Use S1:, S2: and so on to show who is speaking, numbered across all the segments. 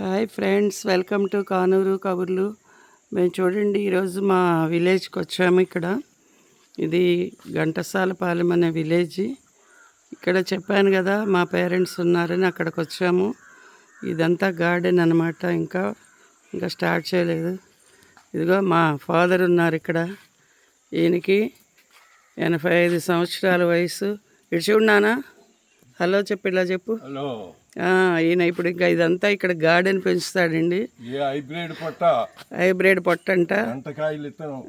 S1: Hi friends welcome to Kanuru Kaburlu మేము చూడండి ఈరోజు మా విలేజ్కి వచ్చాము ఇక్కడ. ఇది ఘంటసాలపాలెం అనే విలేజ్ ఇక్కడ చెప్పాను కదా మా పేరెంట్స్ ఉన్నారని అక్కడికి వచ్చాము. ఇదంతా గార్డెన్ అనమాట ఇంకా ఇంకా స్టార్ట్ చేయలేదు. ఇదిగో మా ఫాదర్ ఉన్నారు ఇక్కడ. ఈయనకి ఎనభై ఐదు సంవత్సరాల వయసు. ఇటు చూడు నానా హలో చెప్పు ఇలా చెప్పు.
S2: హలో
S1: ఈయన ఇప్పుడు ఇంకా ఇదంతా ఇక్కడ గార్డెన్ పెంచుతాడండి.
S2: హైబ్రిడ్ పొట్ట?
S1: హైబ్రిడ్ పొట్ట అంట.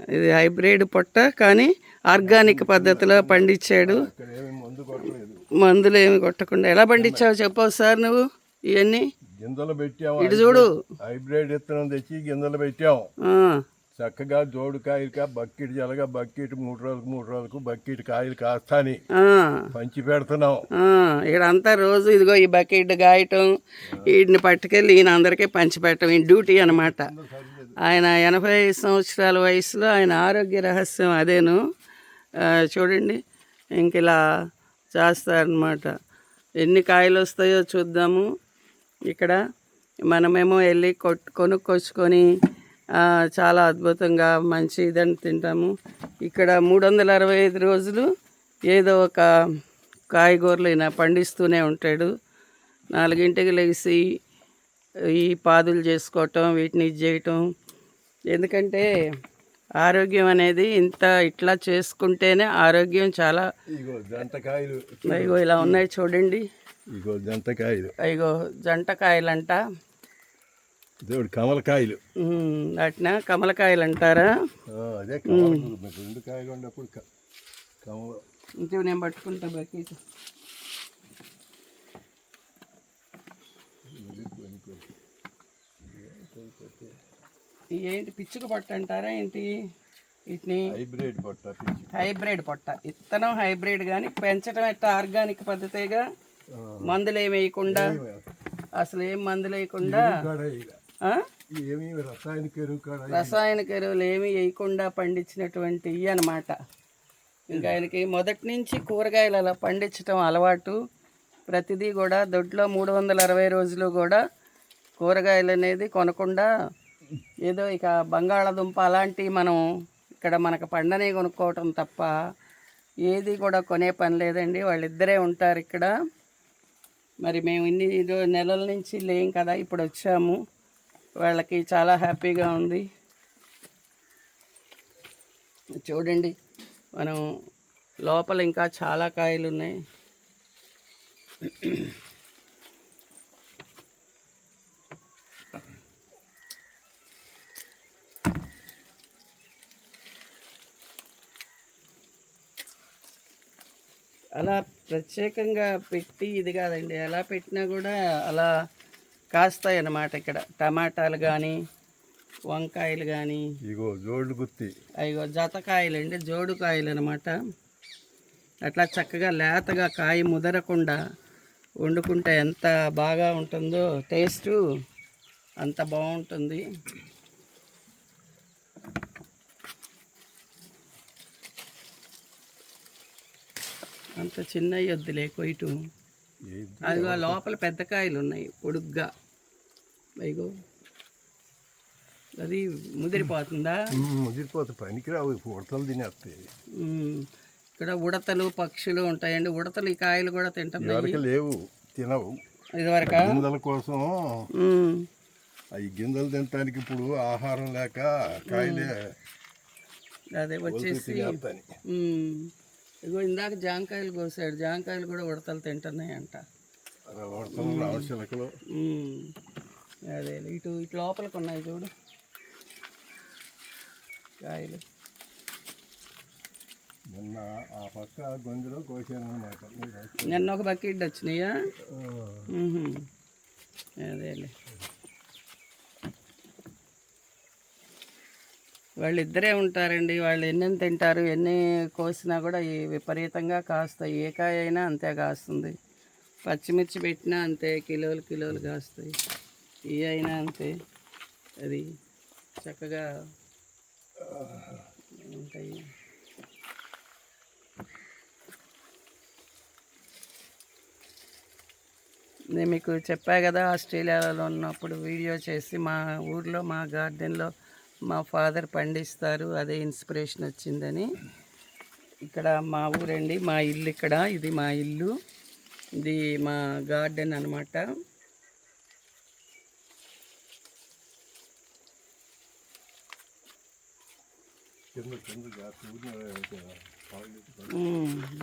S1: ఇది హైబ్రిడ్ పొట్ట కానీ ఆర్గానిక్ పద్ధతిలో పండించాడు. మందులు ఏమి కొట్టకుండా. ఎలా పండించావు చెప్పవు సార్ నువ్వు ఇవన్నీ?
S2: గింజలు పెట్టాము
S1: ఇటు చూడు.
S2: హైబ్రిడ్ ఇత్తనం తెచ్చి గింజలు పెట్టాం.
S1: ఆ,
S2: చక్కగా జోడు కాయలుగా బకెట్ జలగా బకెట్ మూడు రోజులకు మూడు రోజులకు బకెట్ కాయలు కాస్తాని పంచి పెడుతున్నాం.
S1: ఇక్కడ అంతా రోజు ఇదిగో ఈ బకెట్ గాయటం వీటిని పట్టుకెళ్ళి ఈయన అందరికీ పంచిపెట్టడం ఈ డ్యూటీ అనమాట ఆయన ఎనభై సంవత్సరాల వయసులో ఆయన ఆరోగ్య రహస్యం అదేను. చూడండి ఇంక ఇలా చేస్తారనమాట ఎన్ని కాయలు వస్తాయో చూద్దాము. ఇక్కడ మనమేమో వెళ్ళి కొట్ కొనుక్కొచ్చుకొని చాలా అద్భుతంగా మంచి ఇదని తింటాము. ఇక్కడ మూడు వందల అరవై ఐదు రోజులు ఏదో ఒక కాయగూరలు ఈయన పండిస్తూనే ఉంటాడు. నాలుగింటికి లేచి ఈ పాదులు చేసుకోవటం వీటిని ఇది చేయటం. ఎందుకంటే ఆరోగ్యం అనేది ఇంత ఇట్లా చేసుకుంటేనే ఆరోగ్యం చాలా
S2: ఇగో జంటకాయలు.
S1: ఇగో ఇలా ఉన్నాయి చూడండి.
S2: ఇగో జంటకాయలు.
S1: ఇగో జంటకాయలంట.
S2: దేవుడు కమలకాయలు.
S1: వాటిన కమలకాయలు అంటారా?
S2: అదే రెండు కాయలు ఉన్నప్పుడు కమల
S1: ఇంకేం నేను పట్టుకుంటా బకెట్. ఏంటి పిచ్చుక పొట్ట అంటారా ఏంటి? వీటిని
S2: హైబ్రిడ్ పొట్ట
S1: హైబ్రిడ్ పొట్ట. ఇత్తనం హైబ్రిడ్ కానీ పెంచడం ఎట్లా ఆర్గానిక్ పద్ధతిగా? మందులు ఏమి వేయకుండా? అసలు ఏం మందులు వేయకుండా
S2: రసాయనిక ఎరువు
S1: రసాయనిక ఎరువులు ఏమి వేయకుండా పండించినటువంటి ఇవి అనమాట ఇంకా ఆయనకి మొదటి నుంచి కూరగాయలు అలా పండించడం అలవాటు. ప్రతిదీ కూడా దొడ్లో మూడు వందల అరవై రోజులు కూడా కూరగాయలు అనేది కొనకుండా ఏదో ఇక బంగాళాదుంప అలాంటివి మనం ఇక్కడ మనకు పండనే కొనుక్కోవటం తప్ప ఏది కూడా కొనే పని లేదండి. వాళ్ళిద్దరే ఉంటారు ఇక్కడ. మరి మేము ఇన్ని నెలల నుంచి లేం కదా ఇప్పుడు వచ్చాము. వాళ్ళకి చాలా హ్యాపీగా ఉంది. చూడండి మనం లోపల ఇంకా చాలా కాయలు ఉన్నాయి అలా ప్రత్యేకంగా పెట్టి ఇది కాదండి ఎలా పెట్టినా కూడా అలా కాస్తాయి అన్నమాట ఇక్కడ. టమాటాలు కానీ వంకాయలు కానీ
S2: ఇగో జోళ్ళు గుత్తి.
S1: అయ్యో జతకాయలు అండి జోడు కాయలు అనమాట అట్లా చక్కగా లేతగా కాయ ముదరకుండా వండుకుంటే ఎంత బాగా ఉంటుందో టేస్టు అంత బాగుంటుంది. అంత చిన్న వద్దులే కొయ్యటం? అదిగో లోపల పెద్ద కాయలు ఉన్నాయి పొడుగ్గా. అయ్యో. అది ముదిరిపోతుందా?
S2: ఉమ్, ముదిరిపోతే పనికిరావు ఉడతలు తినేస్తాయి
S1: ఇక్కడ ఉడతలు పక్షులు ఉంటాయండి. ఉడతలు ఈ కాయలు కూడా
S2: ఇదివరకు లేవు తినవు.
S1: ఇదివరక?
S2: గింజల కోసం అవి గింజలు తినటానికి ఇప్పుడు ఆహారం లేక కాయలే
S1: అదే వచ్చేసి ఇగో ఇందాక జాంకాయలు కోసాడు. జాంకాయలు కూడా ఉడతలు తింటున్నాయి అంట అదే ఇటు ఇటు లోపలికి ఉన్నాయి చూడు. కాయలు.
S2: నిన్న ఆ పక్క గొంతులో కోసాను అనమాట
S1: నిన్న ఒక బకెట్ వచ్చినాయా. అదేలే వాళ్ళిద్దరే ఉంటారండి. వాళ్ళు ఎన్ని తింటారు ఎన్ని కోసినా కూడా ఈ విపరీతంగా కాస్తాయి. ఏ కాయ అయినా అంతే కాస్తుంది. పచ్చిమిర్చి పెట్టినా అంతే కిలోలు కిలోలు కాస్తాయి. ఇవి అయినా అంతే. అది చక్కగా ఉంటాయి. నేను మీకు చెప్పా కదా ఆస్ట్రేలియాలో ఉన్నప్పుడు వీడియో చేసి మా ఊర్లో మా గార్డెన్లో మా ఫాదర్ పండిస్తారు అదే ఇన్స్పిరేషన్ వచ్చిందని. ఇక్కడ మా ఊరండి మా ఇల్లు ఇక్కడ ఇది మా ఇల్లు. ఇది మా గార్డెన్ అనమాట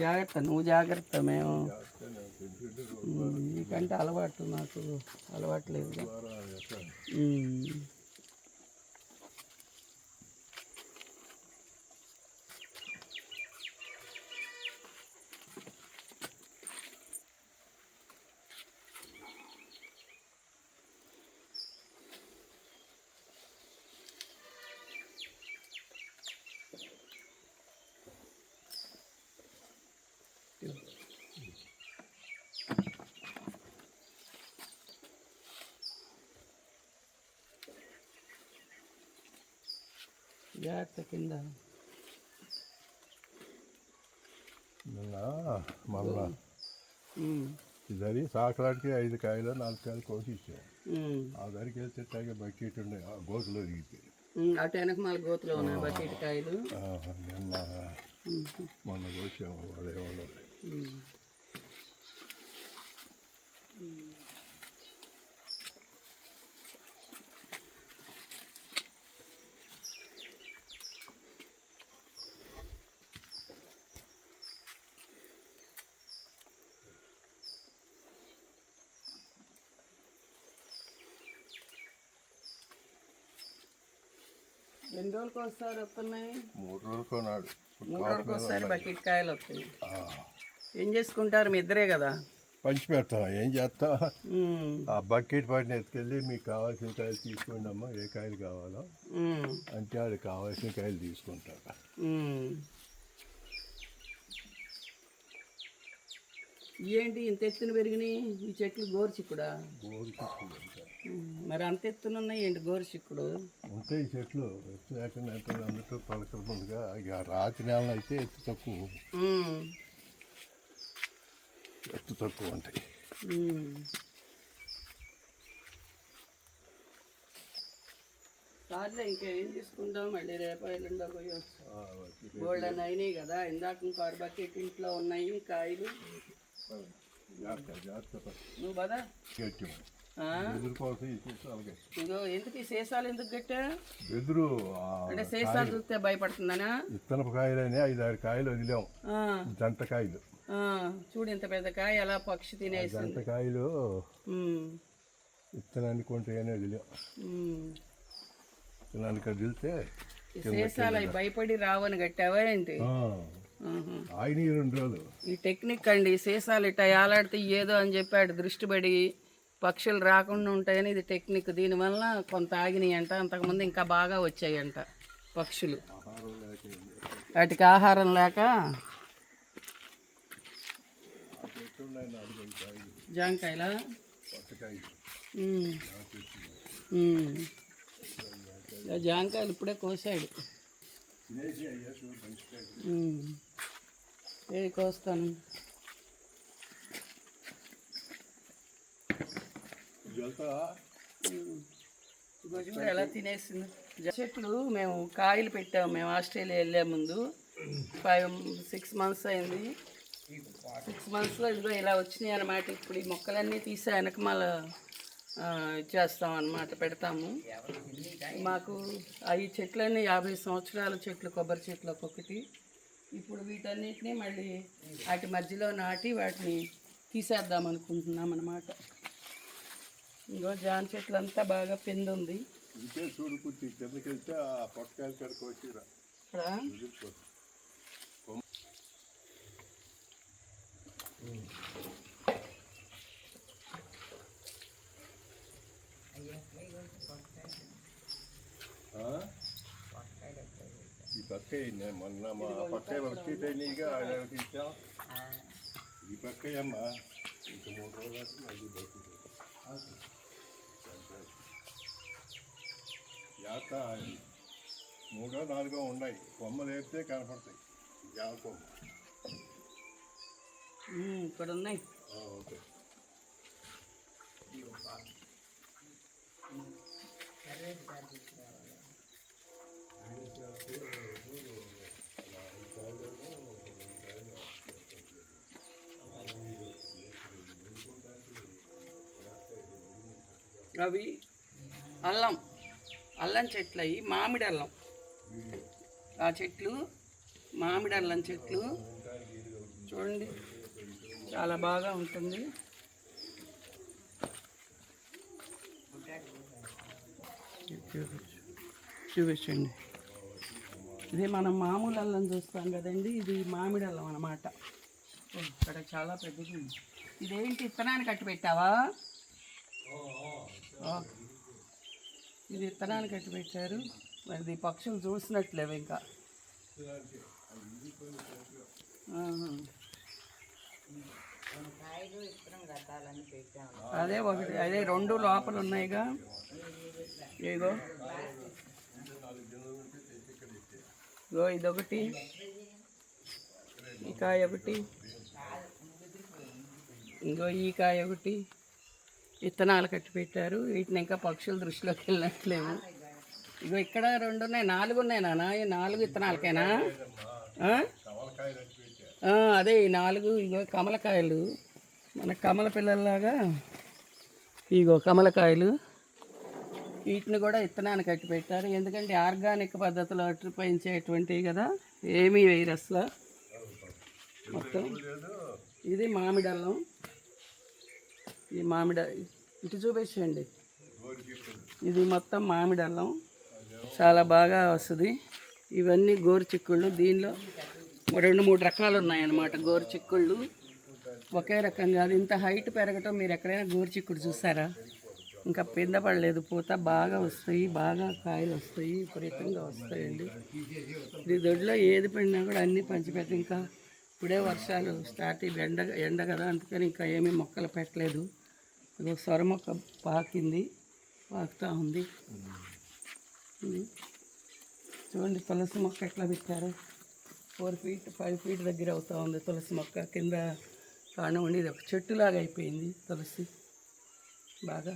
S2: జాగ్రత్త
S1: నువ్వు జాగ్రత్త మేము. నీకంటే అలవాటు నాకు అలవాటు జాగ్రత్త కింద.
S2: నిన్న
S1: ఉమ్,
S2: ఇదరి సాకలాడికి ఐదు కాయలు నాలుగు కాయలు కోసి ఇచ్చాను ఆ దానికి వెళ్తే తాగే బకెట్ ఉండే ఆ గోతులో దిగితే
S1: అటు వెనక మళ్ళీ గోతులో ఉన్నాయి బకెట్ కాయలు?
S2: నిన్న మొన్న కోసాము అదే వాళ్ళు
S1: ఎన్ని రోజులకు ఒకసారి వస్తున్నాయి?
S2: మూడు రోజులు కొన్నాడు
S1: మూడు రోజులకు ఒకసారి బకెట్ కాయలు వస్తాయి. ఏం చేసుకుంటారు? మీ ఇద్దరే కదా?
S2: పంచి పెడతా. ఏం చేస్తా? ఆ బకెట్ పైన ఎత్తుకెళ్ళి మీకు కావాల్సిన కాయలు తీసుకోండి అమ్మా. ఏ కాయలు కావాలో. అంటే అది కావాల్సిన కాయలు తీసుకుంటారు.
S1: ఏంటి ఇంత ఎత్తున పెరిగినాయి? ఈ చెట్లు
S2: గోరు చెట్లు ఉంటాయి.
S1: ఉమ్, మరి అంత ఎత్తున ఉన్నాయి ఏంటి గోరుచిక్కుడు
S2: ఉంటాయి చెట్లు. అందుకు పలకల ముందుగా ఇక రాతి నేలను అయితే ఎత్తు తక్కువ. ఎత్తు తక్కువ ఉంటాయి.
S1: సర్లే ఇంకా ఏం తీసుకుంటాం? మళ్ళీ రేపు ఎల్లుండో పోయొచ్చు
S2: వచ్చి
S1: గోల్డెన్ అయినాయి కదా. ఇందాక ఇంకో బకెట్ ఇంట్లో ఉన్నాయి కాయలు. నువ్వు పదా. ఎందుకు ఈ సీసాలు ఎందుకు గట్టా
S2: వెదురు ఆ,
S1: అంటే సీసాలు చూస్తే భయపడుతుందనా?
S2: ఇత్తనపు కాయలని ఐదు ఆరు కాయలు వదిలాం. జంట కాయలు.
S1: చూడు ఇంత పెద్ద కాయ ఎలా పక్షి తినేసింది.
S2: జంట కాయలు
S1: ఉమ్,
S2: ఇత్తనానికి కొంటాయని వదిలాం. ఇత్తనానికి వదిలితే
S1: సీసాలు అవి భయపడి రావని కట్టావా ఏంటి.
S2: ఆయన ఈ రెండు రోజులు.
S1: ఈ టెక్నిక్ అండి సీసాలు ఇట్లా ఏలాడితే ఏదో అని చెప్పాడు దృష్టి పడి పక్షులు రాకుండా ఉంటాయని ఇది టెక్నిక్. దీనివల్ల కొంత ఆగినాయి అంట అంతకుముందు ఇంకా బాగా వచ్చాయంట పక్షులు. వాటికి ఆహారం లేక జాంకాయల? జాంకాయలు ఇప్పుడే కోసాడు. ఏది ఏ కోస్తాను
S2: ఇది వెళ్తా
S1: ఉమ్. ఇదిగో చూడు ఎలా తినేసింది? చెట్లు మేము కాయలు పెట్టాము మేము ఆస్ట్రేలియా వెళ్ళే ముందు. ఫైవ్ సిక్స్ మంత్స్ అయింది. సిక్స్ మంత్స్లో ఇదిగో ఇలా వచ్చినాయి అనమాట ఇప్పుడు ఈ మొక్కలన్నీ తీసి వెనకమాల చేస్తాం అన్నమాట పెడతాము. మాకు ఈ చెట్లన్నీ యాభై సంవత్సరాల చెట్లు కొబ్బరి చెట్లు ఒక్కొక్కటి. ఇప్పుడు వీటన్నిటిని మళ్ళీ వాటి మధ్యలో నాటి వాటిని తీసేద్దాం అనుకుంటున్నాం అన్నమాట. ఇంకో జామ చెట్లు అంతా బాగా పెందుంది.
S2: ఇంకే చూడు కుర్చీ కిందకి వెళ్తే ఆ కడుకు వచ్చిరా? ఈ పక్క నేను మొన్న మా పక్క ఆయనకి ఇచ్చాం ఈ పక్క అమ్మా ఇంక మూడు రోజులు బయటికి జాత మూడో నాలుగో ఉన్నాయి కొమ్మలు వేస్తే కనపడతాయి జామ
S1: ఇక్కడ ఉన్నాయి
S2: ఓకే
S1: అవి అల్లం అల్లం చెట్లు అవి మామిడి అల్లం. ఆ చెట్లు మామిడి అల్లం చెట్లు. చూడండి చాలా బాగా ఉంటుంది. చూపించండి. ఇది మనం మామూలు అల్లం చూస్తాం కదండి ఇది మామిడి అల్లం అన్నమాట. ఇక్కడ చాలా పెద్దది ఉంది. ఇదేంటి ఇత్తనాన్ని కట్టి పెట్టావా? ఓకే ఇది విత్తనాలు కట్టి పెట్టారు మరి ఇది పక్షులు చూసినట్లేవు ఇంకా. అదే ఒకటి అదే రెండు లోపల ఉన్నాయిగా. ఏగో ఇగో ఇదొకటి. ఈ కాయ ఒకటి. ఇంకో ఈ కాయ ఒకటి. విత్తనాలు కట్టి పెట్టారు. వీటిని ఇంకా పక్షుల దృష్టిలోకి వెళ్ళట్లేము ఇగో ఇక్కడ రెండు ఉన్నాయి. నాలుగు ఉన్నాయి నాన్న. ఈ నాలుగు విత్తనాలకేనా అదే ఈ నాలుగు ఇగో కమలకాయలు. మన కమల పిల్లల్లాగా ఇగో కమలకాయలు. వీటిని కూడా విత్తనాన్ని కట్టి పెట్టారు. ఎందుకంటే ఆర్గానిక్ పద్ధతిలో అట్లు పెంచేటువంటివి కదా ఏమీ వేయరు అసలు. మొత్తం ఇది మామిడి అల్లం. ఈ మామిడి ఇటు చూపించండి ఇది మొత్తం మామిడి అల్లం. చాలా బాగా వస్తుంది. ఇవన్నీ గోరు చిక్కుళ్ళు. దీనిలో రెండు మూడు రకాలు ఉన్నాయన్నమాట గోరు చిక్కుళ్ళు. ఒకే రకం కాదు. ఇంత హైట్ పెరగటం మీరు ఎక్కడైనా గోరు చిక్కుడు చూసారా? ఇంకా పింద పడలేదు. పూత బాగా వస్తాయి. బాగా కాయలు వస్తాయి. విపరీతంగా వస్తాయండి. ఇది దొడ్లో ఏది పడినా కూడా అన్నీ పంచిపెట్టి ఇంకా ఇప్పుడే వర్షాలు స్టార్ట్ అయ్యి ఎండ ఎండ కదా అందుకని ఇంకా ఏమీ మొక్కలు పెట్టలేదు. ఇదిగో సొర మొక్క పాకింది పాకుతూ ఉంది. చూడండి తులసి మొక్క ఎట్లా పెట్టారు? ఫోర్ ఫీట్ ఫైవ్ ఫీట్ దగ్గర అవుతూ ఉంది తులసి మొక్క. కింద కాను ఉండేది ఇది ఒక చెట్టులాగా అయిపోయింది తులసి. బాగా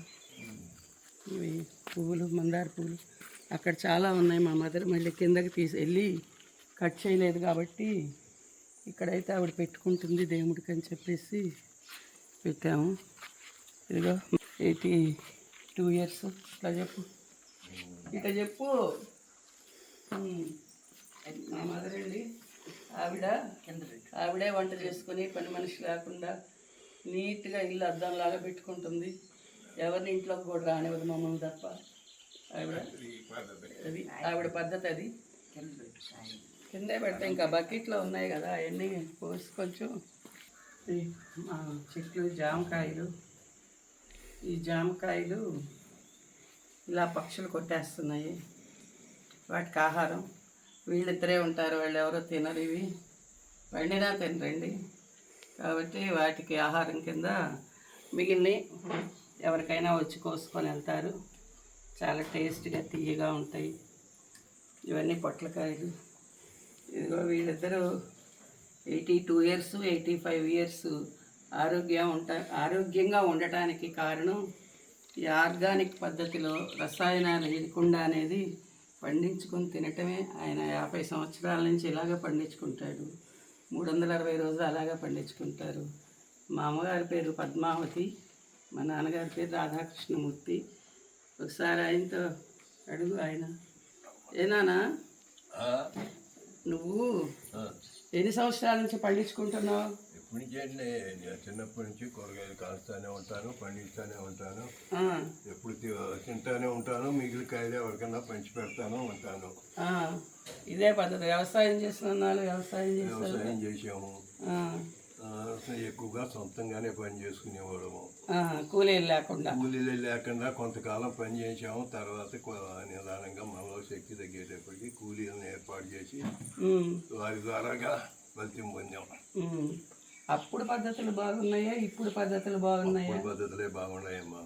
S1: ఇవి పువ్వులు మందార పువ్వులు. అక్కడ చాలా ఉన్నాయి మా మదర్. మళ్ళీ కిందకి తీసి వెళ్ళి కట్ చేయలేదు కాబట్టి ఇక్కడైతే ఆవిడ పెట్టుకుంటుంది దేవుడికి అని చెప్పేసి పెట్టాము. ఇదిగో ఎయిటీ టూ ఇయర్స్. ఇట్లా చెప్పు. ఇట్లా చెప్పు. మా మదర్ అండి ఆవిడ ఆవిడే వంట చేసుకొని పని మనిషి లేకుండా నీట్గా ఇల్లు అద్దంలాగా పెట్టుకుంటుంది. ఎవరిని ఇంట్లోకి కూడా రానివ్వదు మమ్మల్ని తప్ప. ఆవిడ అది ఆవిడ పద్ధతి అది. కిందే పెడితే ఇంకా బకెట్లో ఉన్నాయి కదా అవన్నీ పోసుకోవచ్చు. కొంచెం ఈ చెట్లు జామకాయలు. ఈ జామకాయలు ఇలా పక్షులు కొట్టేస్తున్నాయి. వాటికి ఆహారం. వీళ్ళిద్దరే ఉంటారు వాళ్ళు ఎవరో తినరు ఇవి. వండినా తినరండి. కాబట్టి వాటికి ఆహారం కింద మిగిలినవి ఎవరికైనా వచ్చి కోసుకొని వెళ్తారు. చాలా టేస్ట్గా తీయగా ఉంటాయి. ఇవన్నీ పొట్లకాయలు. ఇదిగో వీళ్ళిద్దరూ eighty two years eighty five years ఆరోగ్యం ఉంట ఆరోగ్యంగా ఉండటానికి కారణం ఈ ఆర్గానిక్ పద్ధతిలో రసాయనాలు లేకుండా అనేది పండించుకొని తినటమే. ఆయన యాభై సంవత్సరాల నుంచి ఇలాగ పండించుకుంటాడు. మూడు వందల అరవై రోజులు అలాగా పండించుకుంటారు. మా అమ్మగారి పేరు పద్మావతి మా నాన్నగారి పేరు రాధాకృష్ణమూర్తి. ఒకసారి ఆయనతో అడుగు ఆయన. ఏనానా నువ్వు. ఎన్ని సంవత్సరాల నుంచి పండించుకుంటున్నావు?
S2: ఎప్పటి నుంచి చిన్నప్పటి నుంచి కూరగాయలు కాస్తానే ఉంటాను పండిస్తానే ఉంటాను. ఎప్పుడు తింటానే ఉంటాను మిగిలిన కాయలు ఎవరికైనా పంచి పెడతాను ఉంటాను.
S1: ఇదే పద్ధతి. వ్యవసాయం చేస్తున్నాను వ్యవసాయం
S2: వ్యవసాయం చేసాము ఎక్కువగా సొంతంగానే పని చేసుకునేవాళ్ళము.
S1: కూలీలు లేకుండా.
S2: కూలీలు లేకుండా కొంతకాలం పని చేసాము తర్వాత నిదానంగా మనలో శక్తి తగ్గేటప్పటికి కూలీలను ఏర్పాటు చేసి వారి ద్వారాగా ఫలితం పొందాం.
S1: అప్పుడు పద్ధతులు బాగున్నాయా? ఇప్పుడు పద్ధతులు బాగున్నాయా?
S2: పద్ధతులే బాగున్నాయమ్మా.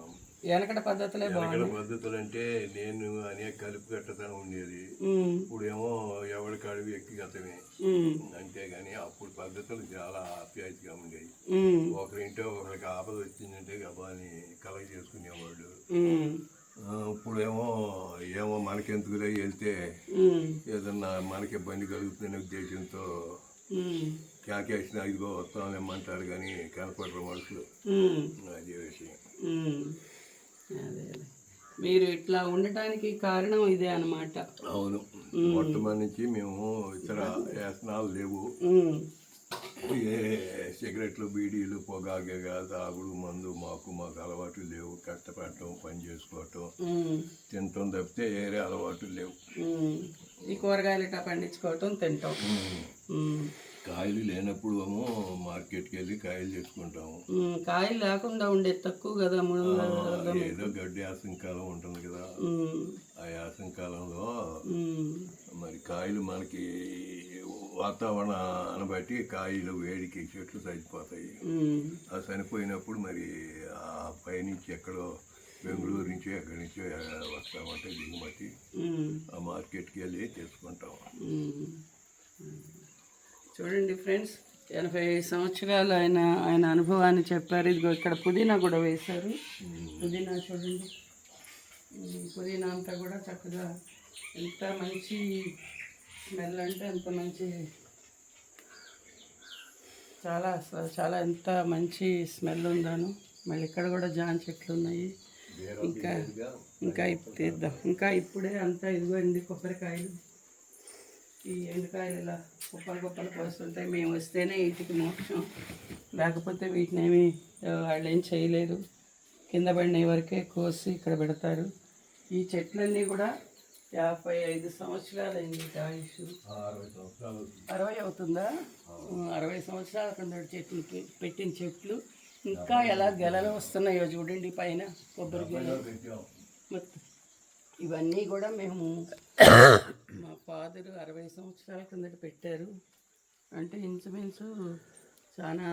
S1: వెనకటి పద్ధతులే బాగున్నాయి.
S2: పద్ధతులు అంటే నేను అనేక కలిపి కట్టతనం ఉండేది.
S1: ఉమ్,
S2: ఇప్పుడేమో ఎవరికి అడుగు వ్యక్తిగతమే అంతేగాని అప్పుడు పద్ధతులు చాలా ఆప్యాయతగా ఉండేవి. ఒకరింటో ఒకరికి ఆపద వచ్చిందంటే గబాని కలగ చేసుకునేవాళ్ళు. ఇప్పుడేమో ఏమో మనకెందుకులే వెళ్తే ఏదన్నా మనకి ఇబ్బంది కలుగుతున్న ఉద్దేశంతో
S1: ఉమ్,
S2: క్యాకేసిన ఇదిగో వస్తామేమంటారు కానీ కనపడరు మనుషులు. అదే విషయం.
S1: అదే మీరు ఇట్లా ఉండటానికి కారణం ఇదే అన్నమాట.
S2: అవును. మొట్టమొదటి నుంచి మేము ఇతర వ్యసనాలు లేవు. సిగరెట్లు బీడీలు పొగాగగా తాగుడు మందు మాకు మాకు అలవాటు లేవు. కష్టపడటం పని చేసుకోవటం తినటం తప్పితే వేరే అలవాటు లేవు.
S1: ఈ కూరగాయలు ఇట్లా పండించుకోవటం తింటాం.
S2: కాయలు లేనప్పుడు ఏమో మార్కెట్కి వెళ్ళి కాయలు తెచ్చుకుంటాము.
S1: కాయలు లేకుండా ఉండే తక్కువ కదా
S2: ఏదో గడ్డి యాసంకాలం ఉంటుంది కదా. ఆ యాసంకాలంలో
S1: ఉమ్,
S2: మరి కాయలు మనకి వాతావరణాన్ని బట్టి కాయలు వేడికి చెట్లు చచ్చిపోతాయి
S1: ఉమ్,
S2: ఆ చనిపోయినప్పుడు మరి ఆ పైనుంచి ఎక్కడో బెంగళూరు నుంచి ఎక్కడి నుంచో వస్తామంటే దిగుమతి. ఆ మార్కెట్కి వెళ్ళి తెచ్చుకుంటాం.
S1: చూడండి ఫ్రెండ్స్ ఎనభై సంవత్సరాలు ఆయన ఆయన అనుభవాన్ని చెప్పారు. ఇదిగో ఇక్కడ పుదీనా కూడా వేశారు. పుదీనా చూడండి. పుదీనా అంతా కూడా చక్కగా ఎంత మంచి స్మెల్ అంటే అంత మంచి చాలా చాలా ఎంత మంచి స్మెల్ ఉందాను. మళ్ళీ ఇక్కడ కూడా జాన్ చెట్లు ఉన్నాయి. ఇంకా ఇంకా ఇప్పుడు ఇంకా ఇప్పుడే అంతా ఇదిగోండి కొబ్బరికాయలు. ఈ ఎండుకాయలు ఇలా కుప్పలు కుప్పలు పోస్తుంటాయి మేము వస్తేనే వీటికి మోక్షం. లేకపోతే వీటిని ఏమి వాళ్ళు ఏం చేయలేరు కింద పడిన వరకే కోసి ఇక్కడ పెడతారు. ఈ చెట్లన్నీ కూడా యాభై ఐదు సంవత్సరాలు అయింది ఆయుష్
S2: అరవై
S1: అవుతుందా. అరవై సంవత్సరాల కింద చెట్లు పెట్టిన చెట్లు ఇంకా ఎలా గెలలు వస్తున్నాయో చూడండి పైన కొబ్బరి గెలలు. ఇవన్నీ కూడా మేము మా ఫాదరు అరవై సంవత్సరాల కిందట పెట్టారు. అంటే ఇంచుమించు చాలా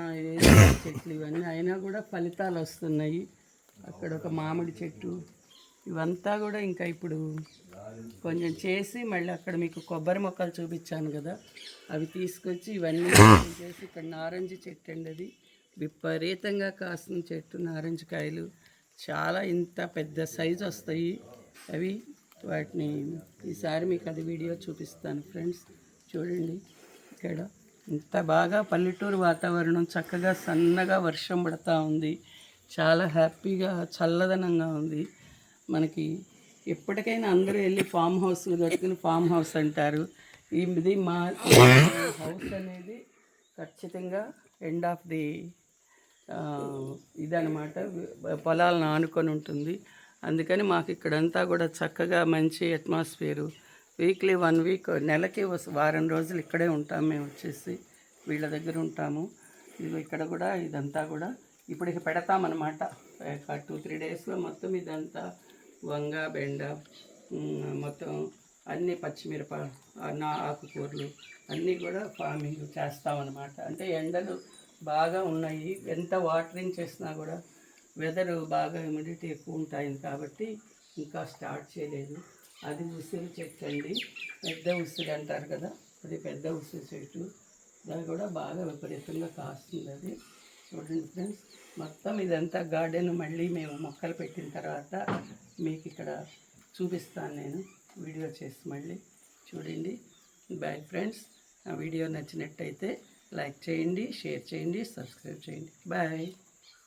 S1: చెట్లు ఇవన్నీ. అయినా కూడా ఫలితాలు వస్తున్నాయి. అక్కడ ఒక మామిడి చెట్టు. ఇవంతా కూడా ఇంకా ఇప్పుడు కొంచెం చేసి మళ్ళీ అక్కడ మీకు కొబ్బరి మొక్కలు చూపించాను కదా. అవి తీసుకొచ్చి ఇవన్నీ చేసి ఇక్కడ నారింజ చెట్టు అండి అది. విపరీతంగా కాస్తున్న చెట్టు నారింజ కాయలు. చాలా ఇంత పెద్ద సైజు వస్తాయి. అవి వాటిని ఈసారి మీకు అది వీడియో చూపిస్తాను ఫ్రెండ్స్. చూడండి ఇక్కడ ఇంత బాగా పల్లెటూరు వాతావరణం చక్కగా సన్నగా వర్షం పడతా ఉంది. చాలా హ్యాపీగా చల్లదనంగా ఉంది. మనకి ఎప్పటికైనా అందరూ వెళ్ళి ఫామ్ హౌస్ దొరికిన ఫామ్ హౌస్ అంటారు. ఇది మా హౌస్ అనేది ఖచ్చితంగా ఎండ్ ఆఫ్ ది ఇది ఇదనమాట పొలాలను ఆనుకొని ఉంటుంది. అందుకని మాకు ఇక్కడంతా కూడా చక్కగా మంచి అట్మాస్ఫియరు వీక్లీ వన్ వీక్ నెలకి వారం రోజులు ఇక్కడే ఉంటాం మేము వచ్చేసి వీళ్ళ దగ్గర ఉంటాము. ఇక్కడ కూడా ఇదంతా కూడా ఇప్పుడు ఇక పెడతామన్నమాట. ఒక టూ త్రీ డేస్లో మొత్తం ఇదంతా వంగ బెండ మొత్తం అన్ని పచ్చిమిరప నా ఆకుకూరలు అన్నీ కూడా ఫార్మింగ్ చేస్తామన్నమాట. అంటే ఎండలు బాగా ఉన్నాయి. ఎంత వాటరింగ్ చేసినా కూడా వెదర్ బాగా హ్యూమిడిటీ ఎక్కువ ఉంటాయి కాబట్టి ఇంకా స్టార్ట్ చేయలేదు. అది ఉసిరి చెట్టు అండి. పెద్ద ఉసిరి అంటారు కదా అది పెద్ద ఉసిరి చెట్టు. దాన్ని కూడా బాగా విపరీతంగా కాస్తుంది అది. చూడండి ఫ్రెండ్స్ మొత్తం ఇదంతా గార్డెన్ మళ్ళీ మేము మొక్కలు పెట్టిన తర్వాత మీకు ఇక్కడ చూపిస్తాను నేను. వీడియో చేసి మళ్ళీ చూడండి. బాయ్ ఫ్రెండ్స్ ఆ వీడియో నచ్చినట్టయితే లైక్ చేయండి షేర్ చేయండి సబ్స్క్రైబ్ చేయండి. బాయ్